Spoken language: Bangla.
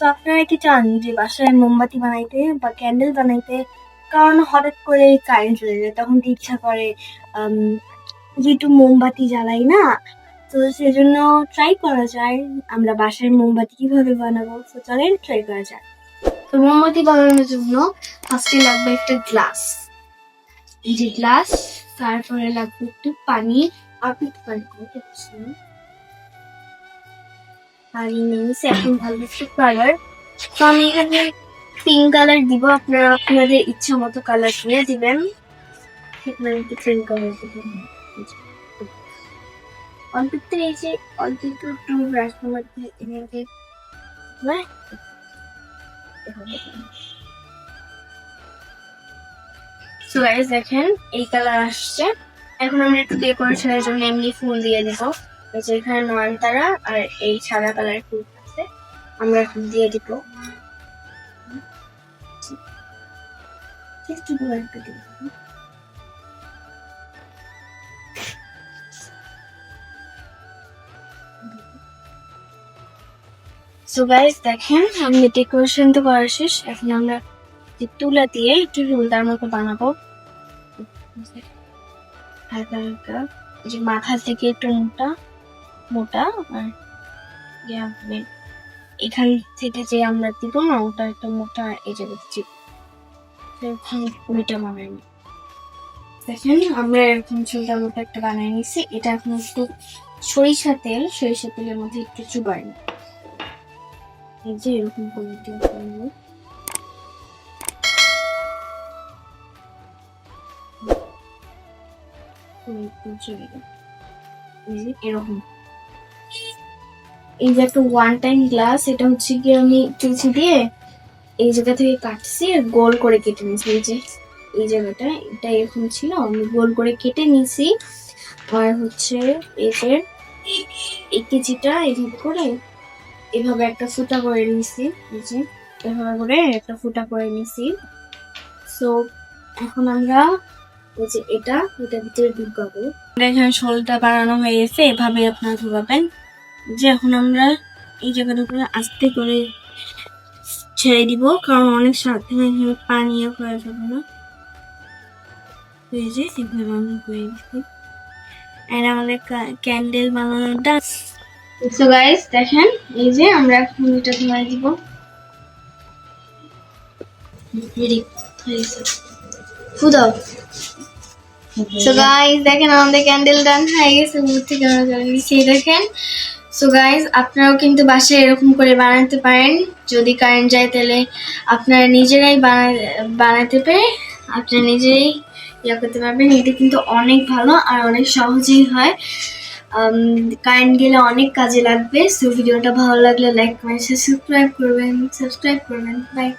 তো আপনারা কি চান যে বাসায় মোমবাতি বানাইতে বা ক্যান্ডেল বানাইতে কারণ হঠাৎ করে কারেন্ট চলে যায় তখন ইচ্ছা করে আম, যে একটু মোমবাতি জ্বালাই না তো সেজন্য ট্রাই করা যায় আমরা বাসায় মোমবাতি কীভাবে বানাবো তো চলেন ট্রাই করা যায় তো মোমবাতি বানানোর জন্য ফার্স্টে লাগবে একটা গ্লাস যে গ্লাস তারপরে লাগবে একটু পানি একটু পানি নিয়েছি এখন ভালো কালার তো আমি এখানে পিঙ্ক কালার দিব, আপনারা আপনাদের ইচ্ছা মতো কালার দিয়ে দিবেন। পিঙ্ক কালার অল্প এই যে অল্প দেখেন, এই কালার আসছে। এখন আমরা একটু ডেকোরেশনের জন্য এমনি ফুল দিয়ে দিব। যে এখানে নয়নতারা আর এই সাদা কালারের ফুল আছে, আমরা এখন দিয়ে দিব। সো গাইস দেখেন, আমি ডেকোরেশন তো করা শেষ। এখন আমরা যে তুলা দিয়ে একটু রুলদার মতো বানাবো। হালকা হালকা। যে মাথা থেকে একটু মোটা। মোটা, আর ইয়া মানে এখান থেকে যে আমরা দিব না, ওটা একটা মোটা এই যে দিচ্ছি এরকম পুরিটা বানাইনি দেখেন, আমরা এরকম ছোটা মতো একটা বানিয়ে নিচ্ছি এটা এখন একটু সরিষা তেল, সরিষা তেলের মধ্যে একটু চুবাই এই যে এরকম করে দিয়ে এরকম। এই যে একটা ওয়ান টাইম গ্লাস এটা হচ্ছে কি আমি চুচি দিয়ে এই জায়গা থেকে কাটছি, গোল করে কেটে নিয়েছি। এই যে, এই জায়গাটা, এটা এরকম ছিল, আমি গোল করে কেটে নিয়েছি। আর হচ্ছে এই যে, এই কেজিটা এইভাবে করে, এভাবে একটা ফুটা করে নিয়েছি। এই যে, এভাবে করে একটা ফুটা করে নিয়েছি। সো এখন আমরা যে এটা এটা ভিতরে ঢুকাবো এখানে শোলটা বানানো হয়ে গেছে, এভাবে আপনারা ঢুকাবেন যে এখন আমরা এই জায়গাটা করে আস্তে করে ছেড়ে দিব কারণ অনেক সাবধানে এখানে পানিও করা যাবে না। তো এই যে এভাবে আমি করে আর আমাদের ক্যান্ডেল বানানোটা সো গাইস দেখেন এই যে আমরা এখন এটা ধরে দিব। হয়ে ফুদাও সো গাইস দেখেন আমাদের ক্যান্ডেল ডান হয়ে গেছে থেকে আমরা দেখেন সো গাইজ আপনারাও কিন্তু বাসায় এরকম করে বানাতে পারেন। যদি কারেন্ট যায় তাহলে আপনারা নিজেরাই বানা- বানাতে পেরে আপনারা নিজেই ইয়ে করতে পারবেন। এটা কিন্তু অনেক ভালো আর অনেক সহজেই হয়। কারেন্ট গেলে অনেক কাজে লাগবে। সো ভিডিওটা ভালো লাগলে লাইক কমেন্ট সাবস্ক্রাইব করবেন সাবস্ক্রাইব করবেন। বাই